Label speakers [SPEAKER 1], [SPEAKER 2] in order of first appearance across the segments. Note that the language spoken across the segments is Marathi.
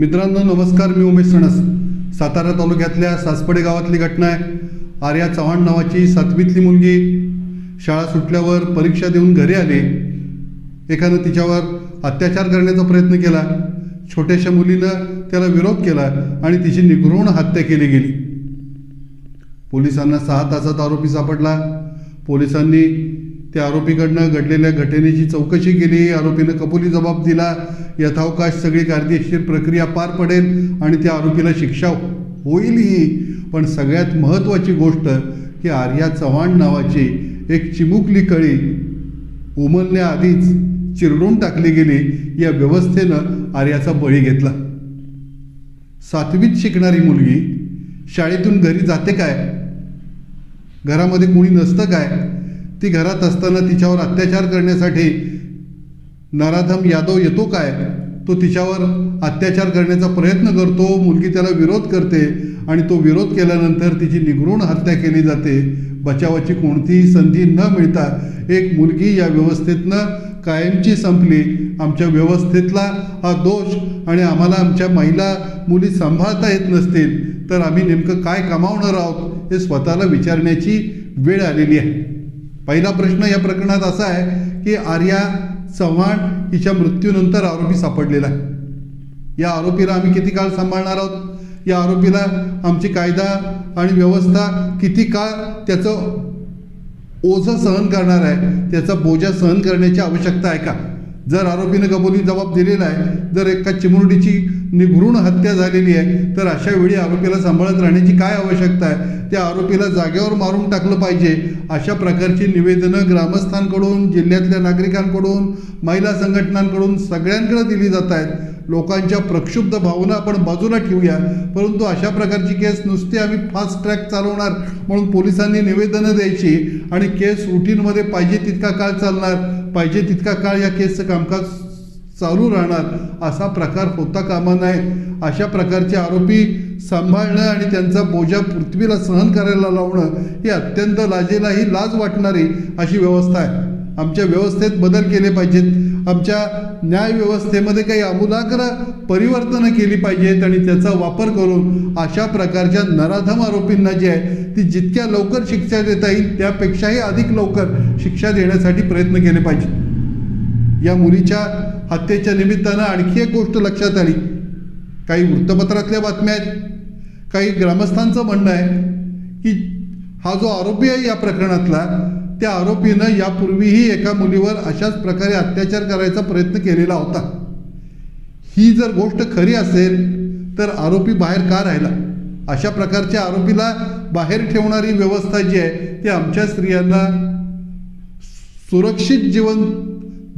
[SPEAKER 1] मित्रांनो नमस्कार मी उमेश सणस. सातारा तालुक्यातल्या सासपडे गावातली घटना आहे. आर्या चव्हाण नावाची सातवीतली मुलगी शाळा सुटल्यावर परीक्षा देऊन घरी आली. एकानं तिच्यावर अत्याचार करण्याचा प्रयत्न केला. छोट्याशा मुलीनं त्याला विरोध केला आणि तिची निगृण हत्या केली गेली. पोलिसांना सहा तासात आरोपी सापडला. पोलिसांनी त्या आरोपीकडनं घडलेल्या घटनेची चौकशी केली. आरोपीनं कबुली जबाब दिला. यथावकाश सगळी कायदेशीर प्रक्रिया पार पडेल आणि त्या आरोपीला शिक्षा होईलही. पण सगळ्यात महत्त्वाची गोष्ट की आर्या चव्हाण नावाची एक चिमुकली कळी उमलण्याआधीच चिरडून टाकली गेली. या व्यवस्थेनं आर्याचा बळी घेतला. सातवीत शिकणारी मुलगी शाळेतून घरी जाते काय? घरामध्ये कोणी नसतं काय? ती घरात असताना तिच्यावर अत्याचार करण्यासाठी नराधम यादव येतो काय? तो तिच्यावर अत्याचार करण्याचा प्रयत्न करतो मुलगी त्याला विरोध करते आणि तो विरोध केल्यानंतर तिची निगृण हत्या केली जाते. बचावाची कोणतीही संधी न मिळता एक मुलगी या व्यवस्थेतनं कायमची संपली. आमच्या व्यवस्थेतला हा दोष आणि आम्हाला आमच्या महिला मुली सांभाळता येत नसतील तर आम्ही नेमकं काय कमावणार आहोत हे स्वतःला विचारण्याची वेळ आलेली आहे. पहिला प्रश्न या प्रकरणात असा आहे की आर्या चव्हाण हिच्या मृत्यूनंतर आरोपी सापडलेला आहे. या आरोपीला आम्ही किती काळ सांभाळणार आहोत? या आरोपीला आमची कायदा आणि व्यवस्था किती काळ त्याचं ओझं सहन करणार आहे? त्याचा बोजा सहन करण्याची आवश्यकता आहे का? जर आरोपीनं कबुली जबाब दिलेला आहे जर एका चिमुरडीची निघृण हत्या झालेली आहे तर अशा वेळी आरोपीला सांभाळत राहण्याची काय आवश्यकता आहे? त्या आरोपीला जागेवर मारून टाकलं पाहिजे. अशा प्रकारची निवेदनं ग्रामस्थांकडून जिल्ह्यातल्या नागरिकांकडून महिला संघटनांकडून सगळ्यांकडे दिली जात आहेत. लोकांच्या प्रक्षुब्ध भावना आपण बाजूला ठेवूया. परंतु अशा प्रकारची केस नुसती आम्ही फास्ट ट्रॅक चालवणार म्हणून पोलिसांनी निवेदनं द्यायची आणि केस रुटीनमध्ये पाहिजे तितका काळ चालणार. पाहिजे तितका काळ या केसचं कामकाज चालू राहणार असा प्रकार होता कामा नये. अशा प्रकारचे आरोपी सांभाळणं आणि त्यांचा बोजा पृथ्वीला सहन करायला लावणं ही अत्यंत लाजेलाही लाज वाटणारी अशी व्यवस्था आहे. आमच्या व्यवस्थेत बदल केले पाहिजेत. आमच्या न्यायव्यवस्थेमध्ये काही आमूलाग्र परिवर्तनं केली पाहिजेत आणि त्याचा वापर करून अशा प्रकारच्या नराधम आरोपींना जे आहे ती जितक्या लवकर शिक्षा देता येईल त्यापेक्षाही अधिक लवकर शिक्षा देण्यासाठी प्रयत्न केले पाहिजे या मुलीच्या हत्येच्या निमित्तानं आणखी एक गोष्ट लक्षात आली. काही वृत्तपत्रातल्या बातम्या आहेत. काही ग्रामस्थांचं म्हणणं आहे की हा जो आरोपी आहे या प्रकरणातला त्या आरोपीनं यापूर्वीही एका मुलीवर अशाच प्रकारे अत्याचार करायचा प्रयत्न केलेला होता. ही जर गोष्ट खरी असेल तर आरोपी बाहेर का राहिला? अशा प्रकारच्या आरोपीला बाहेर ठेवणारी व्यवस्था जी आहे ती आमच्या स्त्रियांना सुरक्षित जीवन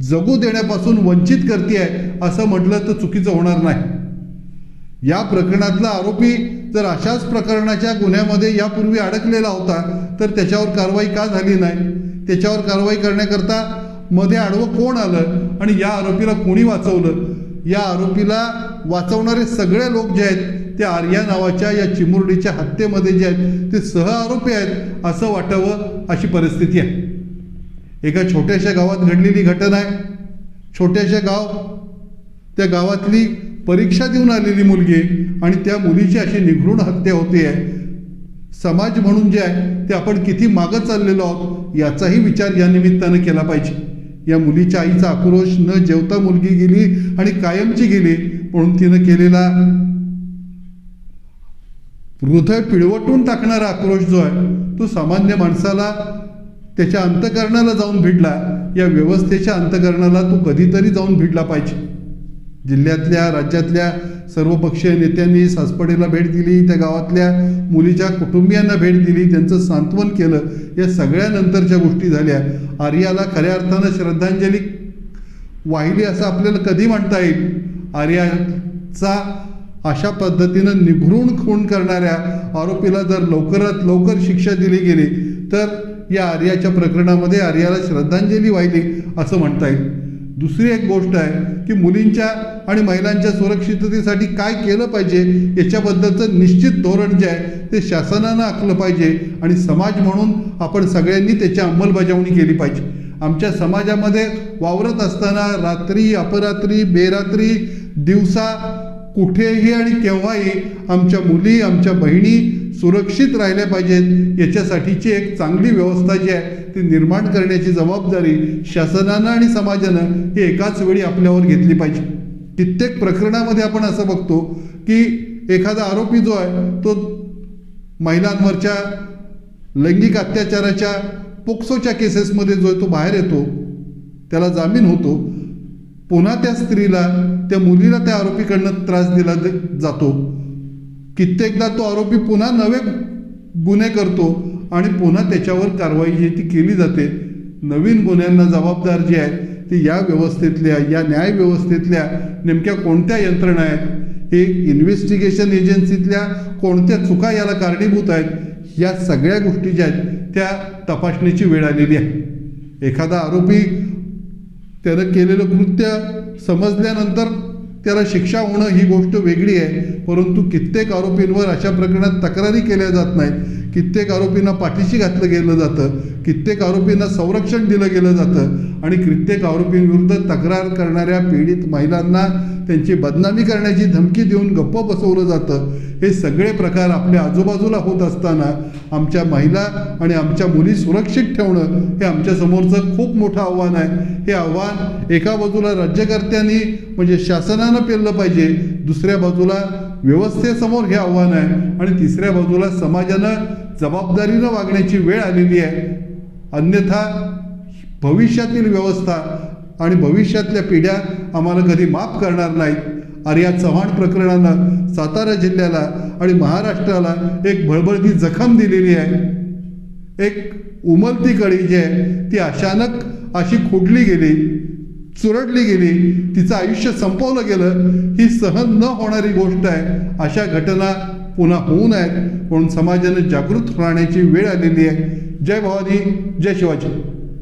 [SPEAKER 1] जगू देण्यापासून वंचित करते आहे असं म्हटलं तर चुकीचं होणार नाही. या प्रकरणातला आरोपी जर अशाच प्रकरणाच्या गुन्ह्यामध्ये यापूर्वी अडकलेला होता तर त्याच्यावर कारवाई का झाली नाही? त्याच्यावर कारवाई करण्याकरता मध्ये आडवं कोण आलं आणि या आरोपीला कोणी वाचवलं? या आरोपीला वाचवणारे सगळे लोक जे आहेत त्या आर्या नावाच्या या चिमुरडीच्या हत्येमध्ये जे आहेत ते सह आरोपी आहेत असं वाटावं अशी परिस्थिती आहे. एका छोट्याशा गावात घडलेली घटना आहे. छोट्याशा गाव त्या गावातली परीक्षा देऊन आलेली मुलगी आणि त्या मुलीची अशी निघृण हत्या होते आहे. समाज म्हणून जे आहे ते आपण किती मागं चाललेलो आहोत याचाही विचार या निमित्तानं केला पाहिजे. या मुलीच्या आईचा आक्रोश न जेवता मुलगी गेली आणि कायमची गेली म्हणून तिनं केलेला हृदय पिळवटून टाकणारा आक्रोश जो आहे तो सामान्य माणसाला त्याच्या अंतकरणाला जाऊन भिडला या व्यवस्थेच्या अंतकरणाला तो कधीतरी जाऊन भिडला पाहिजे. जिल्ह्यातल्या राज्यातल्या सर्वपक्षीय नेत्यांनी सासपडेला भेट दिली त्या गावातल्या मुलीच्या कुटुंबियांना भेट दिली त्यांचं सांत्वन केलं या सगळ्यानंतरच्या गोष्टी झाल्या. आर्याला खऱ्या अर्थानं श्रद्धांजली वाहिली असं आपल्याला कधी म्हणता येईल? आर्याचा अशा पद्धतीनं निभरून खून करणाऱ्या आरोपीला जर लवकरात लवकर शिक्षा दिली गेली तर या आर्याच्या प्रकरणामध्ये आर्याला श्रद्धांजली वाहिली असं म्हणता येईल. दुसरी एक गोष्ट आहे की मुलींच्या आणि महिलांच्या सुरक्षिततेसाठी काय केलं पाहिजे याच्याबद्दलचं निश्चित धोरण जे आहे ते शासनानं आखलं पाहिजे आणि समाज म्हणून आपण सगळ्यांनी त्याची अंमलबजावणी केली पाहिजे. आमच्या समाजामध्ये वावरत असताना रात्री अपरात्री बेरात्री दिवसा कुठेही आणि केव्हाही आमच्या मुली आमच्या बहिणी सुरक्षित राहिल्या पाहिजेत. याच्यासाठीची एक चांगली व्यवस्था जी आहे ती निर्माण करण्याची जबाबदारी शासनानं आणि समाजानं ही एकाच वेळी आपल्यावर घेतली पाहिजे. कित्येक प्रकरणामध्ये आपण असं बघतो की एखादा आरोपी जो आहे तो महिलांवरच्या लैंगिक अत्याचाराच्या पोक्सोच्या केसेसमध्ये जो आहे तो बाहेर येतो. त्याला जामीन होतो. पुन्हा त्या स्त्रीला त्या मुलीला त्या आरोपीकडनं त्रास दिला जातो. कित्येकदा तो आरोपी पुन्हा नवे गुन्हे करतो आणि पुन्हा त्याच्यावर कारवाई जी ती केली जाते. नवीन गुन्ह्यांना जबाबदार जी आहे ती या व्यवस्थेतल्या या न्याय व्यवस्थेतल्या नेमक्या कोणत्या यंत्रणा आहेत? हे इन्व्हेस्टिगेशन एजन्सीतल्या कोणत्या चुका याला कारणीभूत आहेत? या सगळ्या गोष्टी ज्या आहेत त्या तपासण्याची वेळ आलेली आहे. एखादा आरोपी त्यानं केलेलं कृत्य समजल्यानंतर त्याला शिक्षा होणं ही गोष्ट वेगळी आहे. परंतु कित्येक आरोपींवर अशा प्रकरणात तक्रारी केल्या जात नाहीत. कित्येक आरोपींना पाठीशी घातलं गेलं जातं. कित्येक आरोपींना संरक्षण दिलं गेलं जातं. आणि कित्येक आरोपींविरुद्ध तक्रार करणाऱ्या पीडित महिलांना त्यांची बदनामी करण्याची धमकी देऊन गप्प बसवलं जातं. हे सगळे प्रकार आपल्या आजूबाजूला होत असताना आमच्या महिला आणि आमच्या मुली सुरक्षित ठेवणं हे आमच्यासमोरचं खूप मोठं आव्हान आहे. हे आव्हान एका बाजूला राज्यकर्त्यांनी म्हणजे शासनानं पेललं पाहिजे. दुसऱ्या बाजूला व्यवस्थेसमोर हे आव्हान आहे. आणि तिसऱ्या बाजूला समाजानं जबाबदारीनं वागण्याची वेळ आलेली आहे. अन्यथा भविष्यातील व्यवस्था आणि भविष्यातल्या पिढ्या आम्हाला कधी माफ करणार नाहीत. आर्या चव्हाण प्रकरणानं सातारा जिल्ह्याला आणि महाराष्ट्राला एक भळबळती जखम दिलेली आहे. एक उमलती कळी जी आहे ती अचानक अशी खोडली गेली चुरडली गेली तिचं आयुष्य संपवलं गेलं. ही सहन न होणारी गोष्ट आहे. अशा घटना पुन्हा होऊ नयेत. म्हणून समाजानं जागृत राहण्याची वेळ आलेली आहे. जय भवानी जय शिवाजी.